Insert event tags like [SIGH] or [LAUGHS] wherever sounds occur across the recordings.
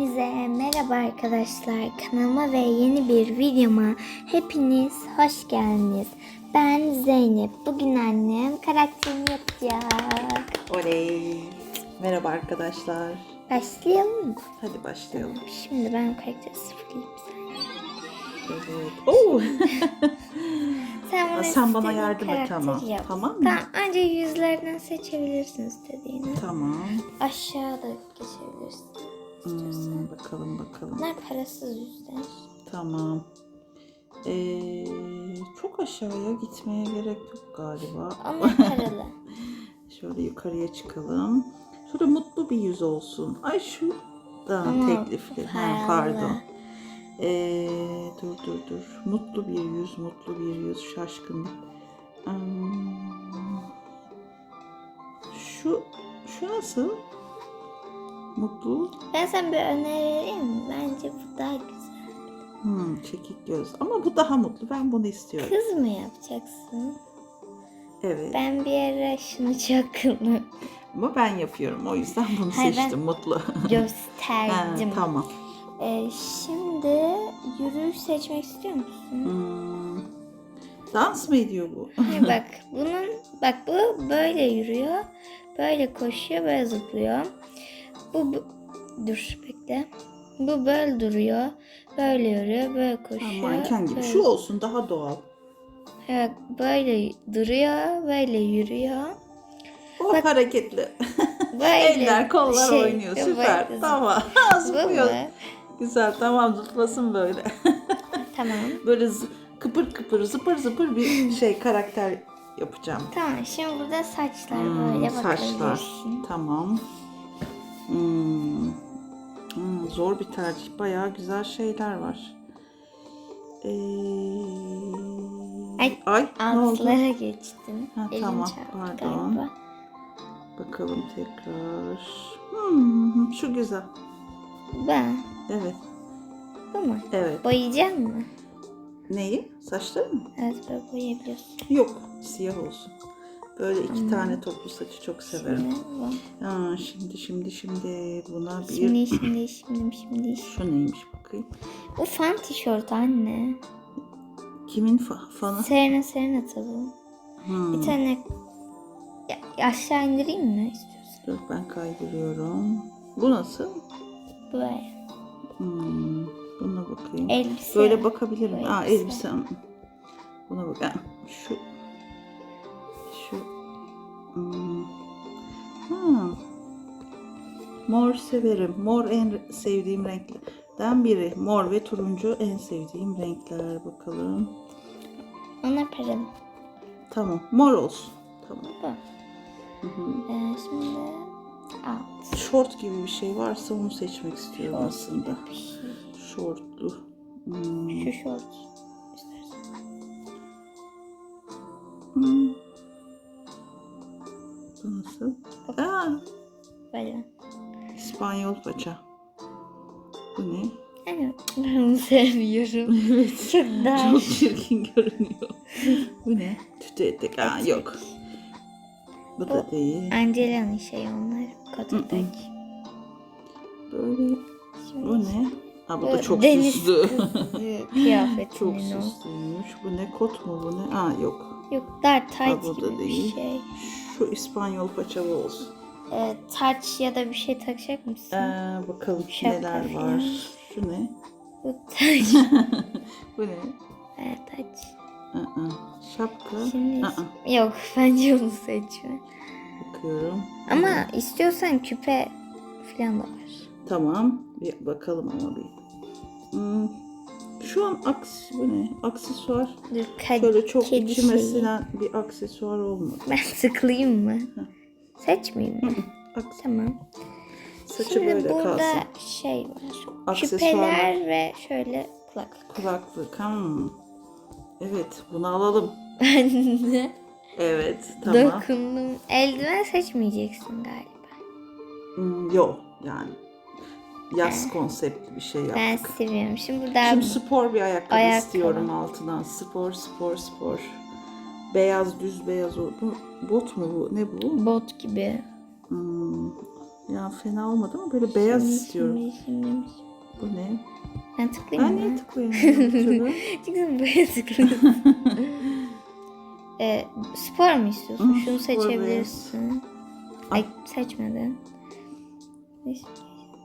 Hepinize merhaba arkadaşlar. Kanalıma ve yeni bir videoma hepiniz hoş geldiniz. Ben Zeynep. Bugün annem karakterimi yapacak. Oley. Merhaba arkadaşlar. Başlayalım mı? Hadi başlayalım. Şimdi ben karakteri sıfırlayayım sen. Evet. Oo. [LAUGHS] Sen bana, Sen bana yardım et, tamam. Yap. Tamam mı? Tamam. Önce yüzlerden seçebilirsin istediğini. tamam. Aşağıda geçebilirsin. Hmm, bakalım bakalım. Bunlar parasız yüzler. Tamam. Ee, çok aşağıya gitmeye gerek yok galiba. Ama paralı. [LAUGHS] Şöyle yukarıya çıkalım. Şurada mutlu bir yüz olsun. Ay şu da Ama teklifli. Ha, pardon. Ee, dur dur dur. Mutlu bir yüz, mutlu bir yüz, şaşkın. Hmm. Şu, şu nasıl? Mutlu. Ben sana bir öneri vereyim mi? Bence bu daha güzel. Hmm, çekik göz. Ama bu daha mutlu. Ben bunu istiyorum. Kız mı yapacaksın? Evet. Ben bir ara şunu kıldım. Ama ben yapıyorum. O yüzden bunu Hayır, seçtim. Mutlu. [LAUGHS] ha, Gösterdim. tamam. Ee, şimdi yürüyüş seçmek istiyor musun? Hmm. Dans mı ediyor bu? Hayır bak [LAUGHS] bunun bak bu böyle yürüyor. Böyle koşuyor, böyle zıplıyor. Bu, bu dur bekle. Bu böyle duruyor. Böyle yürüyor, böyle Ha, koşuyor. manken gibi. böyle- Şu olsun daha doğal. Evet, böyle duruyor, böyle yürüyor. O Bak- hareketli. [LAUGHS] Böyle Eller kollar şey, oynuyor. Süper. böyle Tamam. [LAUGHS] Zıplıyor. Güzel tamam zıplasın böyle. [LAUGHS] Tamam. böyle kıpır kıpır zıpır zıpır bir şey karakter yapacağım. Tamam şimdi burada saçlar Hmm, böyle saçlar. Tamam. Hmm. Hmm, zor bir tercih. Bayağı güzel şeyler var. Ee... Ay, Ay? Altlara geçtin. Ha, Elin tamam, pardon. galiba. Bakalım tekrar. Hmm, şu güzel. Ben. Evet. Bu mu? Evet. Boyayacak mı? Neyi? Saçları mı? Evet böyle boyayabiliyorsun. Yok. Siyah olsun. Böyle iki Tamam. tane toplu saçı çok severim. Ha, şimdi şimdi şimdi buna bir... Şimdi şimdi şimdi şimdi. Şu neymiş bakayım. Bu fan tişört anne. Kimin fa- fanı? Serena Serena tabii. Hmm. Bir tane ya, aşağı indireyim mi istiyorsan? Dur ben kaydırıyorum. Bu nasıl? Böyle. Hmm. Buna bakayım. Elbise. Böyle bakabilirim. Aa elbise. Buna bak. Ha, Şu. Ha. Mor severim. Mor en sevdiğim renklerden biri. Mor ve turuncu en sevdiğim renkler. Bakalım. Ona paralı. Tamam. Mor olsun. Tamam. Bu. Hı hı. Ee, şimdi alt. Şort gibi bir şey varsa onu seçmek istiyorum aslında. Bir şey. Şortlu. Hmm. Şu şort. istersen. Hmm. Bu nasıl? Aa, Böyle. İspanyol paça. Bu ne? Evet. Ben sevmiyorum. Evet. [LAUGHS] Çok dar. Çok çirkin görünüyor. Bu ne? Tütü etek. Aa, yok. Bu da değil. Angela'nın şeyi onlar. Kototek. Böyle. Şimdi Bu ne? Ha bu bu da çok deniz süslü. kızı [LAUGHS] kıyafetinin çok o. süslüymüş. Bu ne? Kot mu bu ne? Aa yok. Yok dar tight gibi bir değil. şey. Şu İspanyol paçalı olsun. Ee, taç ya da bir şey takacak mısın? Ee, bakalım Şapka neler falan. var. Şu ne? Bu taç. [LAUGHS] Bu ne? evet taç. Aa, şapka. Şimdi Aa, yok [LAUGHS] bence onu seçme. bakıyorum. Ama istiyorsan küpe falan da var. Tamam. Bir bakalım ama bir. Hmm, Şu an aks bu ne? Aksesuar. Dur kad- Şöyle çok kedi içime şeyi. sinen bir aksesuar olmadı. Ben sıkılayım mı? Seçmeyeyim mi? Aks- tamam. Saçı Şimdi böyle burada kalsın. şey var. Aksesuarlar. Küpeler ve şöyle kulaklık. Kulaklık. Hmm. Evet bunu alalım. Ben de Evet tamam. dokundum. Eldiven seçmeyeceksin galiba. Hmm, yok yani. Yaz konseptli bir şey Ben yaptık. seviyorum. Şimdi burada Şimdi spor bir ayakkabı, Ayakkabı. istiyorum altından. Spor, spor, spor. Beyaz, düz beyaz. Bu bot mu bu? Ne bu? bot gibi. Hmm, Ya fena olmadı ama böyle beyaz Şimdi, istiyorum. Şimdi, şimdi. Bu ne? Ben tıklayayım Ben mı? niye tıklayamıyorum? [LAUGHS] Çünkü buraya tıkladın. ee, [LAUGHS] spor mu istiyorsun? Hı, Şunu spor seçebilirsin. Ay seçmedin.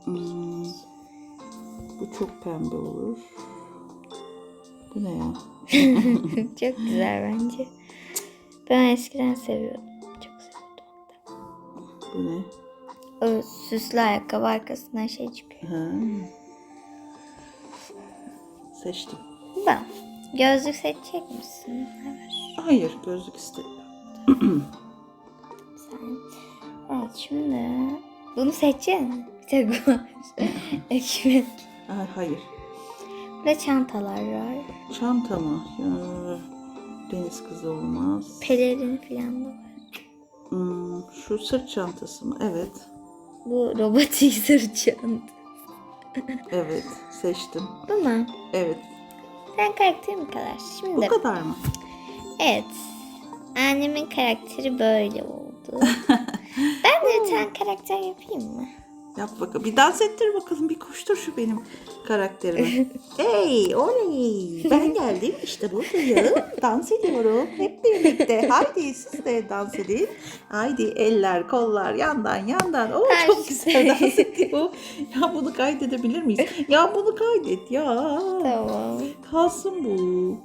Hmm, bu çok pembe olur. Bu ne ya? [LAUGHS] Çok güzel bence. Ben eskiden seviyordum. Çok seviyordum. Bu ne? O süslü ayakkabı arkasından şey çıkıyor. Ha. Seçtim. Ben. Gözlük seçecek misin? Evet. Hayır gözlük istemiyorum. Sen. Evet şimdi bunu seçeceksin. Bu var. [LAUGHS] Ekmek. Ay, hayır. Burada çantalar var. Çanta mı? Ya, deniz kızı olmaz. Pelerin falan da var. Hmm, şu sırt çantası mı? Evet. Bu robotik [LAUGHS] sırt çanta. Evet. Seçtim. Bu mu? Evet. Sen karakterin bu kadar. Bu Şimdi kadar mı? evet. Annemin karakteri böyle oldu. [LAUGHS] ben de bir tane karakter yapayım mı? Yap bakalım. Bir dans ettir bakalım. Bir koştur şu benim karakterimi. [LAUGHS] hey oley. Ben geldim. İşte buradayım. Dans ediyorum. Hep birlikte. Haydi siz de dans edin. Haydi eller kollar yandan yandan. Oo, çok şey. güzel dans ediyor. Ya bunu kaydedebilir miyiz? Ya bunu kaydet ya. Tamam. Kalsın bu.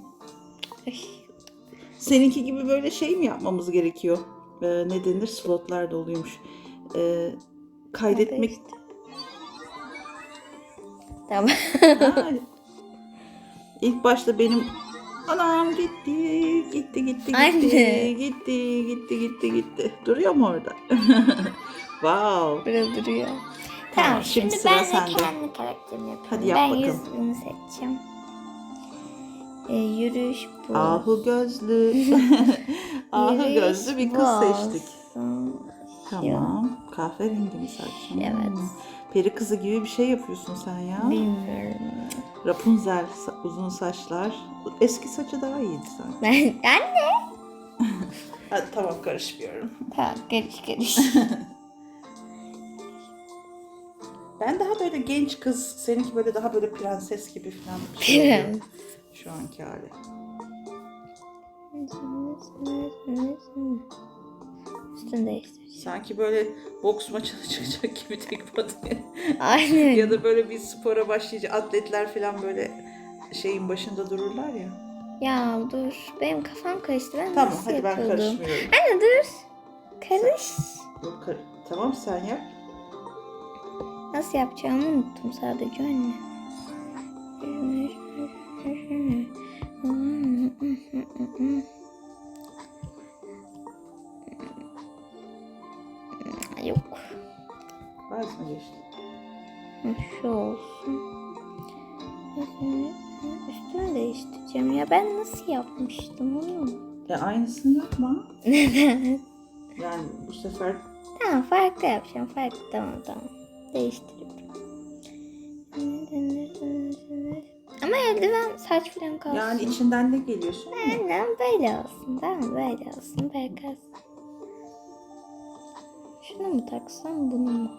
Seninki gibi böyle şey mi yapmamız gerekiyor? Ee, ne denir? Slotlar da oluyormuş. Ee, kaydetmek. Tamam. Ha, [LAUGHS] İlk başta benim anam gitti, gitti, gitti, gitti, Anne. gitti, gitti, gitti, gitti. Duruyor mu orada? [LAUGHS] wow. Burada duruyor. Tamam, Tamam, şimdi şimdi, sıra ben de kendi karakterimi yapıyorum. Hadi yap ben bakalım. yüzünü seçeceğim. Ee, yürüyüş bu. Ahu gözlü. [LAUGHS] Ahu Yürüyüş gözlü bir kız seçtik. olsun. Tamam. Kahverengi mi saç? Hmm. Evet. Peri kızı gibi bir şey yapıyorsun sen ya. Bilmiyorum. Rapunzel uzun saçlar. Eski saçı daha iyiydi sanki. Ben anne. [LAUGHS] Hadi tamam karışmıyorum. Tamam karış karış. [LAUGHS] Ben daha böyle genç kız, seninki böyle daha böyle prenses gibi falan bir şey. Prens. Şu anki hali. Üstünü değiştir. Sanki böyle boks maçına [LAUGHS] çıkacak gibi tek batı. [LAUGHS] Aynen. ya da böyle bir spora başlayacak atletler falan böyle şeyin başında dururlar ya. Ya dur. Benim kafam karıştı. Ben Tamam nasıl hadi ben yapıyordum? karışmıyorum. Anne dur. Karış. Yok, kar- tamam sen yap. Nasıl yapacağımı unuttum sadece anne. Yok. [LAUGHS] Vazgeçtim. Şu olsun. Üstünü değiştireceğim ya. Ben nasıl yapmıştım onu? Ya aynısını yapma. [LAUGHS] Neden? Yani bu sefer Tamam farklı yapacağım. Farklı tamam tamam. Değiştiriyorum. Ama eldiven saç falan kalsın. yani içinden ne geliyorsun? Aynen böyle olsun. Tamam böyle olsun. Böyle kalsın. Şunu mu taksam bunu mu?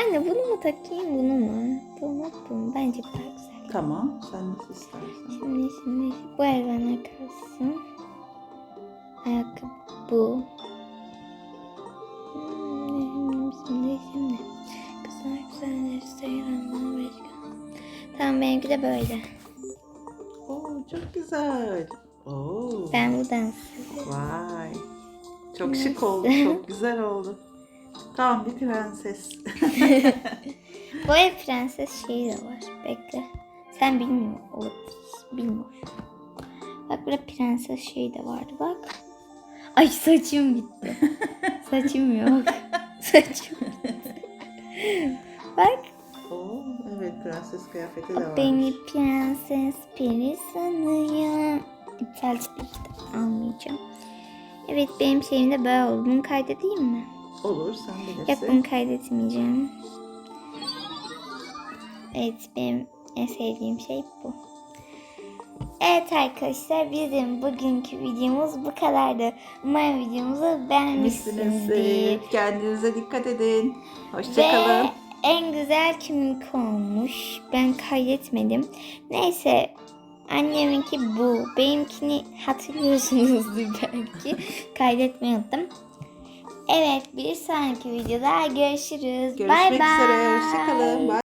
Anne bunu mu takayım bunu mu? Bunu bunu. Bence bu daha güzel. Tamam sen nasıl istersen. Şimdi şimdi bu eldivenler kalsın. Ayakkabı bu. Hmm, Şimdi şimdi. Güzel güzel Instagram'dan başka. Tamam benimki de böyle. Oo çok güzel. Oo. Ben bu dans Vay. Çok şık oldu. [LAUGHS] Çok güzel oldu. Tamam bir prenses. [LAUGHS] Bu ev prenses şeyi de var. Bekle. Sen bilmiyor olabilirsin. Bilmiyorum. Bak burada prenses şeyi de vardı bak. Ay saçım gitti. [LAUGHS] saçım yok. saçım bak Oo, evet prenses kıyafeti de var. beni prenses peri sanıyor. İptal işte almayacağım. Evet benim şeyim de böyle oldu. Bunu kaydedeyim mi? Olur sen Yok bilirsin. bunu kaydetmeyeceğim. Evet benim en sevdiğim şey bu. Evet arkadaşlar bizim bugünkü videomuz bu kadardı. Umarım videomuzu beğenmişsinizdir. Kendinize dikkat edin. Ve Hoşçakalın. en güzel kiminki olmuş. Ben kaydetmedim. Neyse anneminki bu. Benimkini hatırlıyorsunuzdur belki. [LAUGHS] Kaydetmeyi unuttum. Evet bir sonraki videoda görüşürüz. Görüşmek Bye bye. üzere. Hoşçakalın. Bye.